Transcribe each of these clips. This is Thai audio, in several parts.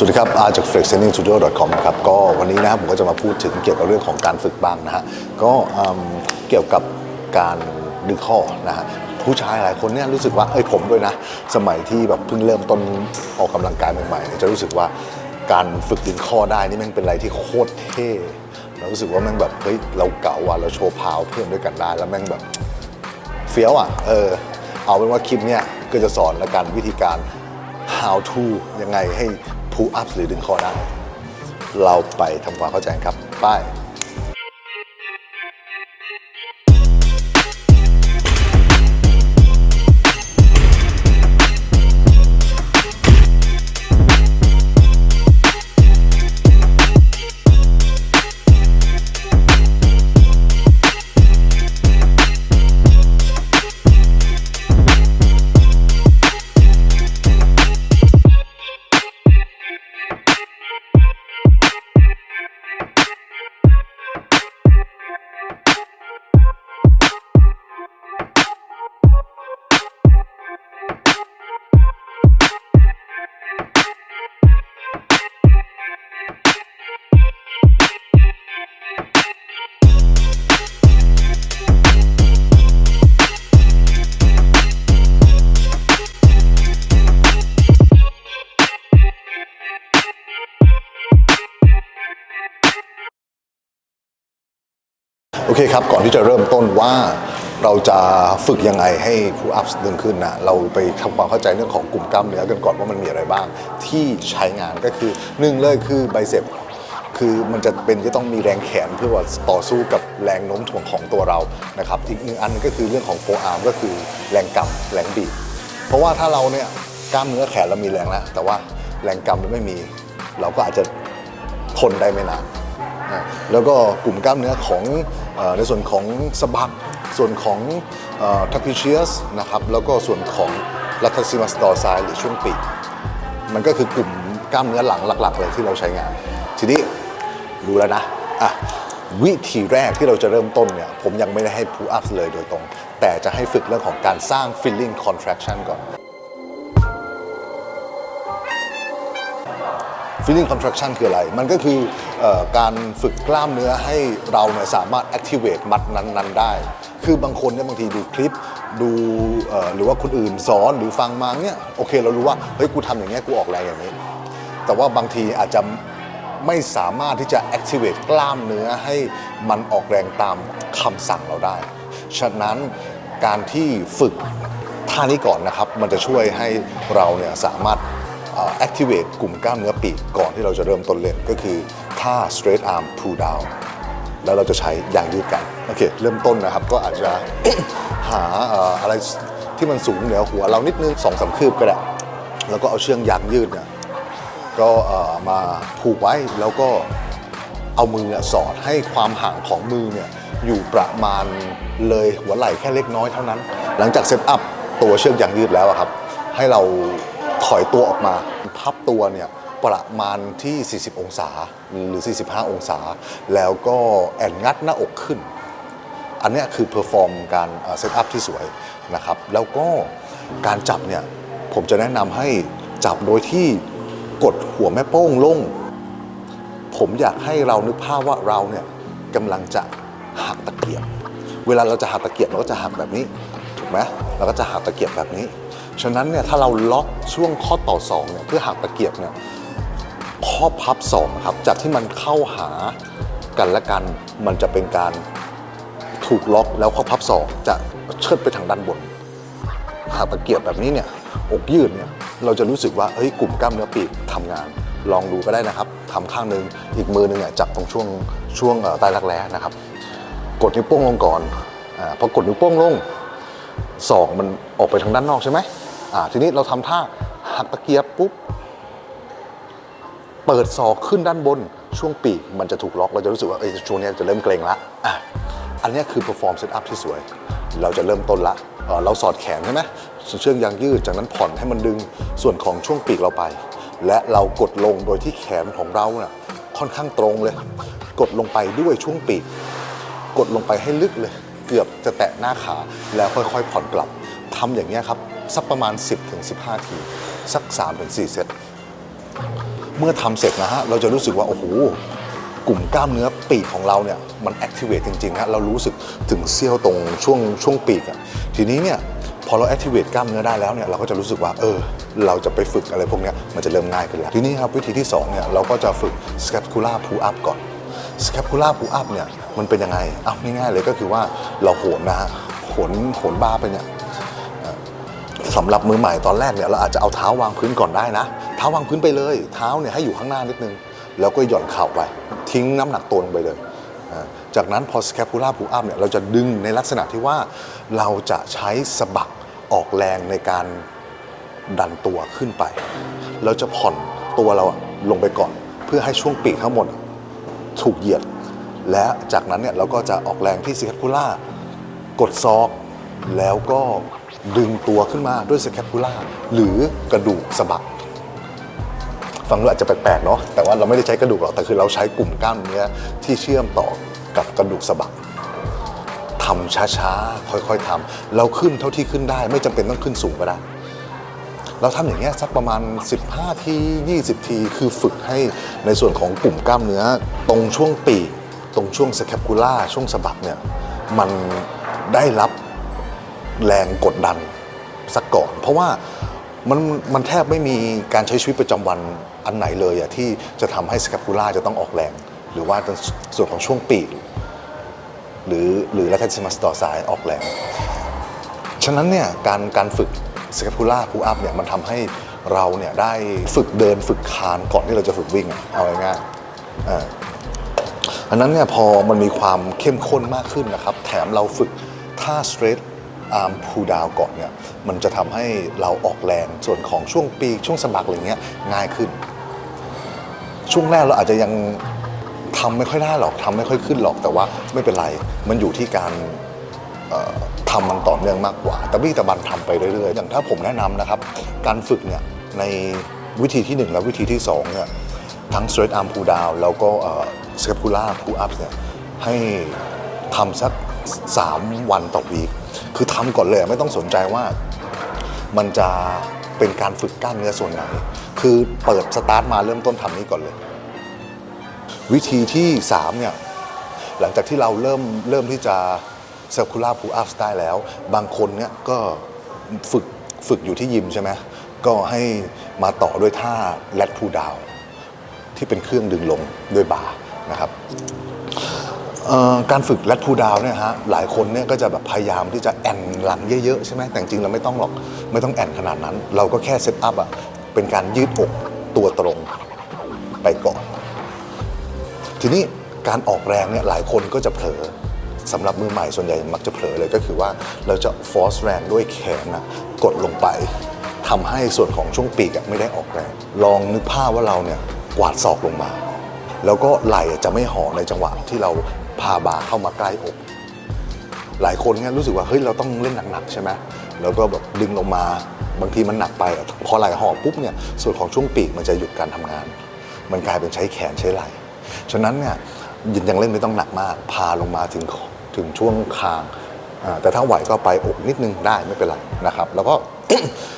สวัสดีครับอาจาก flextrainingstudio.com ครับก็วันนี้นะครับผมก็จะมาพูดถึงเกี่ยวกับเรื่องของการฝึกบ้างนะฮะก็เกี่ยวกับการดึงข้อนะฮะผู้ชายหลายคนเนี่ยรู้สึกว่าเอ้ยผมด้วยนะ สมัยที่แบบเพิ่งเริ่มต้นออกกำลังกายใหม่ๆจะรู้สึกว่าการฝึกดึงข้อได้นี่แมันเป็นอะไรที่โคตรเท่เรารู้สึกว่าแมันแบบเฮ้ยเราเก่าอะเราโชว์พาวเพื่อนด้วยกันได้แล้วแม่งแบบเฟี้ยวอะเออเอาเป็นว่าคลิปเนี้ยก็จะสอนละกันวิธีการ how to ยังไงให้ pull up หรือดึงคอได้เราไปทำความเข้าใจกันครับ ไป เคครับ ก่อนที่จะเริ่มต้นว่าเราจะฝึกยังไงให้ pull ups ดึงขึ้นนะเราไปทำความเข้าใจเรื่องของกลุ่มกล้ามเนื้อกันก่อนว่ามันมีอะไรบ้าง ที่ใช้งานก็คือหนึ่งเลยคือไบเซปคือมันจะเป็นจะต้องมีแรงแขนเพื่อว่าต่อสู้กับแรงโน้มถ่วงของตัวเรานะครับอีกหนึ่งอันก็คือเรื่องของ forearm ก็คือแรงกำแรงบีบเพราะว่าถ้าเราเนี่ยกล้ามเนื้อแขนเรามีแรงแล้วแต่ว่าแรงกำเราไม่มี เราก็อาจจะทนได้ไม่นาน แล้วก็กลุ่มกล้ามเนื้อของในส่วนของสะบักส่วนของทัพพิเชียสนะครับแล้วก็ส่วนของลัตซิมัสตอไซหรือช่วงปีกมันก็คือกลุ่มกล้ามเนื้อหลังหลัก ๆ เลยที่เราใช้งาน ทีนี้รู้แล้วนะอะวิธีแรกที่เราจะเริ่มต้นเนี่ยผมยังไม่ได้ให้ pull ups เลยโดยตรง แต่จะให้ฝึกเรื่องของการสร้าง feeling contraction ก่อน feeling contraction คืออะไร มันก็คืออการฝึกกล้ามเนื้อให้เราเนี่ยสามารถ activate มัดนั้นๆ ได้ คือบางคนเนี่ยบางทีดูคลิปดูหรือว่าคนอื่นสอนหรือฟังมาเนี่ยโอเคเรารู้ว่าเฮ้ยกูทำอย่างเงี้ยกูออกแรงอย่างนี้ แต่ว่าบางทีอาจจะไม่สามารถที่จะ activate กล้ามเนื้อให้มันออกแรงตามคำสั่งเราได้ ฉะนั้นการที่ฝึกท่านี้ก่อนนะครับ มันจะช่วยให้เราเนี่ยสามารถ activate กลุ่มกล้ามเนื้อปีกก่อนที่เราจะเริ่มต้นเล่นก็คือท่า straight arm pull down แล้วเราจะใช้ยางยืดกันโอเคเริ่มต้นนะครับก็อาจจะ หาอะไรที่มันสูงเหนือหัวเรานิดนึงสองสามคืบก็ได้ แล้วก็เอาเชือกยางยืดเนี่ยก็มาผูกไว้แล้วก็เอามือเนี่ยสอดให้ความห่างของมือเนี่ยอยู่ประมาณเลยหัวไหล่แค่เล็กน้อยเท่านั้น หลังจากเซตอัพตัวเชือกยางยืดแล้วครับ ให้เรา อยตัวออกมาพับตัวเนี่ยประมาณที่ 40 องศาหรือ 45 องศา แล้วก็แอนงัดหน้าอกขึ้น อันนี้คือเพอร์ฟอร์มการเซตอัพที่สวยนะครับ แล้วก็การจับเนี่ยผมจะแนะนำให้จับโดยที่กดหัวแม่โป้งลง ผมอยากให้เรานึกภาพว่าเราเนี่ยกำลังจะหักตะเกียบ เวลาเราจะหักตะเกียบเราก็จะหักแบบนี้ ถูกไหมเราก็จะหักตะเกียบแบบนี้ ฉะนั้นเนี่ยถ้าเราล็อกช่วงข้อต่อศอกเนี่ยเพื่อหักตะเกียบเนี่ยข้อพับศอกนะครับจากที่มันเข้าหากันและกัน มันจะเป็นการถูกล็อกแล้วข้อพับศอกจะเชิดไปทางด้านบนหากตะเกียบแบบนี้เนี่ยอกยืดเนี่ยเราจะรู้สึกว่าเฮ้ยกลุ่มกล้ามเนื้อปีกทำงาน ลองดูก็ได้นะครับทำข้างนึงอีกมือหนึงเนี่ยจับตรงช่วงช่วงใต้รักแร้นะครับ กดนิ้วโป้งลงก่อนอพอกดนิ้วโป้งลงศอกมันออกไปทางด้านนอกใช่ไหม อ่าทีนี้เราทำท่าหักตะเกียบปุ๊บ เปิดศอกขึ้นด้านบน ช่วงปีกมันจะถูกล็อกเราจะรู้สึกว่าเอ้ยช่วงนี้จะเริ่มเกรงละอะอันนี้คือ perform set up ที่สวย เราจะเริ่มต้นละเเราสอดแขนใช่ไหมเชือกยางยืดจากนั้นผ่อนให้มันดึงส่วนของช่วงปีกเราไป และเรากดลงโดยที่แขนของเราเนี่ยค่อนข้างตรงเลย กดลงไปด้วยช่วงปีก กดลงไปให้ลึกเลย เกือบจะแตะหน้าขาแล้วค่อยๆ ผ่อนกลับทำอย่างเงี้ครับ สักประมาณ 10-15 ที สัก 3-4 เซต เมื่อทำเสร็จนะฮะ เราจะรู้สึกว่า โอ้โห กลุ่มกล้ามเนื้อปีกของเราเนี่ย มันแอคทีเวตจริงๆฮะเรารู้สึกถึงเซี่ยวตรงช่วงช่วงปีกอะทีนี้เนี่ยพอเราแอคทีเวตกล้ามเนื้อได้แล้วเนี่ยเราก็จะรู้สึกว่าเออ เราจะไปฝึกอะไรพวกเนี้ยมันจะเริ่มง่ายขึ้นแล้วทีนี้ครับวิธีที่สองเนี่ยเราก็จะฝึก scapular pull up ก่อน scapular pull up เนี่ยมันเป็นยังไงอ้าวง่ายๆเลยก็คือว่าเราโหนนะฮะโหนโหนบ้าไปเนี่ย สำหรับมือใหม่ตอนแรกเนี่ยเราอาจจะเอาเท้าวางพื้นก่อนได้นะ เท้าวางพื้นไปเลย เท้าเนี่ยให้อยู่ข้างหน้านิดนึง แล้วก็หย่อนเข่าไป ทิ้งน้ำหนักตัวลงไปเลย จากนั้นพอ scapular pull up เนี่ยเราจะดึงในลักษณะที่ว่าเราจะใช้สะบักออกแรงในการดันตัวขึ้นไป เราจะผ่อนตัวเราลงไปก่อน เพื่อให้ช่วงปีกทั้งหมดถูกเหยียด และจากนั้นเนี่ยเราก็จะออกแรงที่ scapular กดซอกแล้วก็ ดึงตัวขึ้นมาด้วยสแคปูล่าหรือกระดูกสะบักฟังดูอาจจะแปลกๆเนาะแต่ว่าเราไม่ได้ใช้กระดูกหรอกแต่คือเราใช้กลุ่มกล้ามเนื้อที่เชื่อมต่อกับกระดูกสะบักทำช้าๆ ค่อยๆทำเราขึ้นเท่าที่ขึ้นได้ ไม่จำเป็นต้องขึ้นสูงก็ได้เราทำอย่างเงี้ยสักประมาณ 15 ที 20 ที คือฝึกให้ในส่วนของกลุ่มกล้ามเนื้อ ตรงช่วงปีกตรงช่วงสแคปูล่าช่วงสะบักเนี่ยมันได้รับ แรงกดดันสักก่อน เพราะว่ามันมันแทบไม่มีการใช้ชีวิตประจำวันอันไหนเลยอะที่จะทำให้สแคปูล่าจะต้องออกแรง หรือว่าส่วนของช่วงปีก หรือหรือ latissimus dorsi ออกแรง ฉะนั้นเนี่ยการการฝึกส c คปูล่าพูอัพเนี่ยมันทำให้เราเนี่ยได้ฝึกเดินฝึกคานก่อนที่เราจะฝึกวิ่งเอาง่ายๆอันนั้นเนี่ยพอมันมีความเข้มข้นมากขึ้นนะครับ แถมเราฝึกท่าสเตรท straight arm pull down ก่อนเนี่ยมันจะทำให้เราออกแรงส่วนของช่วงปีกช่วงสะบักอะไรเงี้ยง่ายขึ้น ช่วงแรกเราอาจจะยังทำไม่ค่อยได้หรอกทำไม่ค่อยขึ้นหรอกแต่ว่าไม่เป็นไร มันอยู่ที่การเอ่อทำมันต่อเนื่องมากกว่า แต่วิตะบันทำไปเรื่อยๆ อย่างถ้าผมแนะนำนะครับ การฝึกเนี่ยในวิธีที่ 1 และวิธีที่2เนี่ยทั้ง straight arm pull down แล้วก็เอ่อ scapular pull up เนี่ยให้ทำสัก 3 วันต่อวีค คือทำก่อนเลยไม่ต้องสนใจว่ามันจะเป็นการฝึกกล้ามเนื้อส่วนไหน คือเปิดสตาร์ทมาเริ่มต้นทำนี้ก่อนเลย วิธีที่3เนี่ยหลังจากที่เราเริ่มเริ่มที่จะ circular pull ups ได้แล้ว บางคนเนี่ยก็ฝึกฝึกอยู่ที่ยิมใช่ไหมก็ให้มาต่อด้วยท่า lat pull down ที่เป็นเครื่องดึงลงด้วยบา การฝึก lat pull down เนี่ยฮะหลายคนเนี่ยก็จะแบบพยายามที่จะแอนหลังเยอะๆใช่ไหมแต่จริงเราไม่ต้องหรอกไม่ต้องแอนขนาดนั้น เราก็แค่เซตอัพอะเป็นการยืดอกตัวตรงไปก่อน ทีนี้การออกแรงเนี่ยหลายคนก็จะเผลอสำหรับมือใหม่ส่วนใหญ่มักจะเผลอเลยก็คือว่าเราจะฟอร์สแรงด้วยแขนนะกดลงไปทำให้ส่วนของช่วงปีกไม่ได้ออกแรง ลองนึกภาพว่าเราเนี่ยกวาดศอกลงมา แล้วก็ไหล่จะไม่ห่อในจังหวะที่เรา พาบาเข้ามาใกล้อก หลายคนเนี่ยรู้สึกว่าเฮ้ยเราต้องเล่นหนักๆใช่ไหมแล้วก็แบบดึงลงมาบางทีมันหนักไปพอไหล่ห่อปุ๊บเนี่ยส่วนของช่วงปีกมันจะหยุดการทำงาน มันกลายเป็นใช้แขนใช้ไหล่ฉะนั้นเนี่ยยังยังเล่นไม่ต้องหนักมาก พาลงมาถึงถึงช่วงคางแต่ถ้าไหวก็ไปอกนิดนึงได้ไม่เป็นไรนะครับ แล้วก็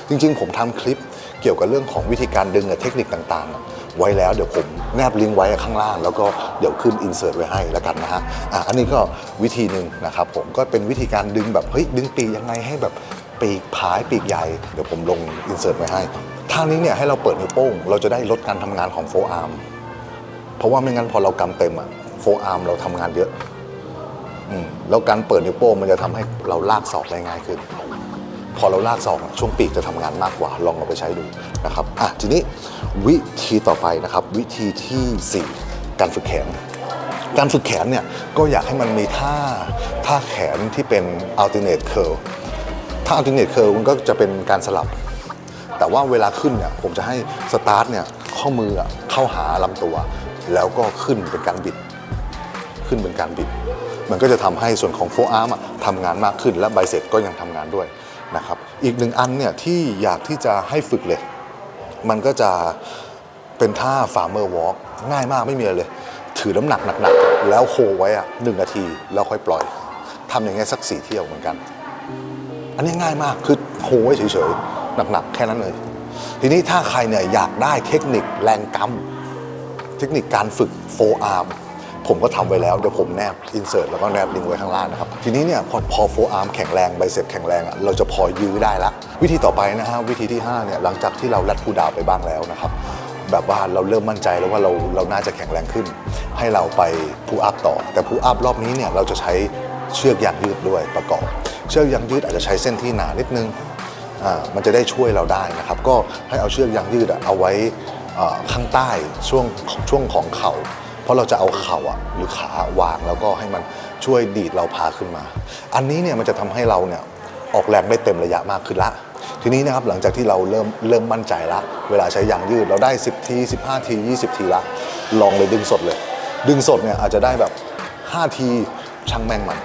จริงๆ ผมทำคลิปเกี่ยวกับเรื่องของวิธีการดึงเทคนิคต่างๆ ไว้แล้ว เดี๋ยวผมแนบลิงก์ไว้ข้างล่าง แล้วก็เดี๋ยวขึ้นอินเสิร์ตไว้ให้แล้วกันนะฮะอะอันนี้ก็วิธีหนึ่งนะครับผมก็เป็นวิธีการดึงแบบเฮ้ยดึงปีกยังไงให้แบบปีกผายปีกใหญ่เดี๋ยวผมลงอินเสิร์ตไว้ให้ท่านี้เนี่ยให้เราเปิดนิ้วโป้งเราจะได้ลดการทำงานของโฟอาร์มเพราะว่าไม่งั้นพอเรากำเต็มอะโฟอาร์มเราทำงานเยอะแล้วการเปิดนิ้วโป้งมันจะทำให้เราลากศอกได้ง่ายขึ้น พอเราลากศอกอะช่วงปีกจะทำงานมากกว่าลองเอาไปใช้ดูนะครับอะทีนี้วิธีต่อไปนะครับวิธีทีสี่ 4 การฝึกแขน การฝึกแขนเนี่ยก็อยากให้มันมีท่าท่าแขนที่เป็น alternate curl ถ้า alternate curl มันก็จะเป็นการสลับ แต่ว่าเวลาขึ้นเนี่ยผมจะให้สตาร์ทเนี่ยข้อมือเข้าหาลำตัว แล้วก็ขึ้นเป็นการบิด ขึ้นเป็นการบิด มันก็จะทำให้ส่วนของโฟอาร์มทำงานมากขึ้นและไบเซ็ปก็ยังทำงานด้วย นะครับอีกหนึ่งอันเนี่ยที่อยากที่จะให้ฝึกเลย มันก็จะเป็นท่า farmer walk ง่ายมากไม่มีอะไรเลย ถือน้ำหนักหนักๆแล้วโฮไว้อะหนึ่งนาทีแล้วค่อยปล่อยทำอย่างเงี้ยสักสี่เที่ยวเหมือนกัน อันนี้ง่ายมากคือโฮไว้เฉยๆหนักๆ แค่นั้นเลย ทีนี้ถ้าใครเนี่ยอยากได้เทคนิคแรงกำเทคนิคการฝึกโฟอาร์ม ผมก็ทำไว้แล้ว เดี๋ยวผมแนบอินเสิร์ตแล้วก็แนบลิงก์ไว้ข้างล่างนะครับ ทีนี้เนี่ยพอพอโฟอาร์มแข็งแรงไบเซ็ปแข็งแรงอะเราจะพอยื้อได้ละ วิธีต่อไปนะฮะวิธีที่5เนี่ยหลังจากที่เราลัดพูดาวไปบ้างแล้วนะครับแบบว่าเราเริ่มมั่นใจแล้วว่าเราเราน่าจะแข็งแรงขึ้น ให้เราไปพูอัพต่อ แต่พูอัพรอบนี้เนี่ยเราจะใช้เชือกยางยืดด้วยประกอบ เชือกยางยืดอาจจะใช้เส้นที่หนานิดนึงอ่ามันจะได้ช่วยเราได้นะครับ ก็ให้เอาเชือกยางยืดอะเอาไว้อ่อข้างใต้ช่วงช่วงของเข่า เพราะเราจะเอาเข่าอะหรือขาวางแล้วก็ให้มันช่วยดีดเราพาขึ้นมา อันนี้เนี่ยมันจะทำให้เราเนี่ยออกแรงได้เต็มระยะมากขึ้นละ ทีนี้นะครับหลังจากที่เราเริ่มเริ่มมั่นใจละ เวลาใช้ยางยืดเราได้ 10 ที 15 ที 20 ทีละ ลองเลยดึงสดเลย ดึงสดเนี่ยอาจจะได้แบบ 5 ทีช่างแม่งมัน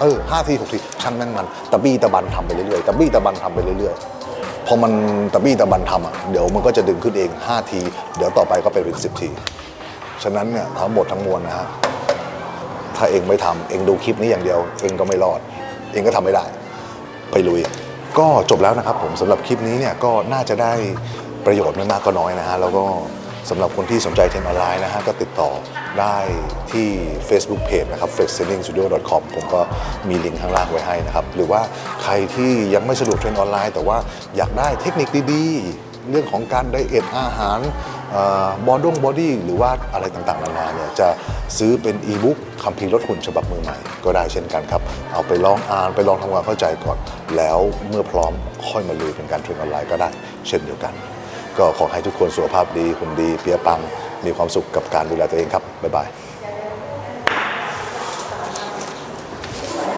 เออห้าทีหกทีช่างแม่งมันตะบี้ตะบันทำไปเรื่อยๆตะบี้ตะบันทำไปเรื่อยๆพอมันตะบี้ตะบันทำอะเดี๋ยวมันก็จะดึงขึ้นเอง 5 ที เดี๋ยวต่อไปก็เป็นเป็นสิที ฉะนั้นเนี่ยทั้งหมดทั้งมวลนะฮะถ้าเองไม่ทำเองดูคลิปนี้อย่างเดียว เองก็ไม่รอด เองก็ทำไม่ได้ ไปลุย ก็จบแล้วนะครับผมสำหรับคลิปนี้เนี่ยก็น่าจะได้ประโยชน์ไม่มากก็น้อยนะฮะแล้วก็สำหรับคนที่สนใจเทรนออนไลน์นะฮะก็ติดต่อได้ที่ Facebook Page นะครับ f l e x s e l l i n g studio com ผมก็มีลิงก์ข้างล่างไว้ให้นะครับ หรือว่าใครที่ยังไม่สะดวกเทรนออนไลน์ แต่ว่าอยากได้เทคนิคดีๆ เรื่องของการไดเอทอาหาร บอดงบอดี้หรือว่าอะไรต่างๆนานาเนี่ยจะซื้อเป็นอีบุ๊กคัมภีร์ลดหุ่นฉบับมือใหม่ ก็ได้เช่นกันครับ เอาไปลองอ่านไปลองทำความเข้าใจก่อน แล้วเมื่อพร้อมค่อยมาลุยเป็นการเทรนออนไลน์ก็ได้ เช่นเดียวกัน ก็ขอให้ทุกคนสุขภาพดีคุณดี เปียปัง มีความสุขกับการดูแลตัวเองครับบ๊ายบาย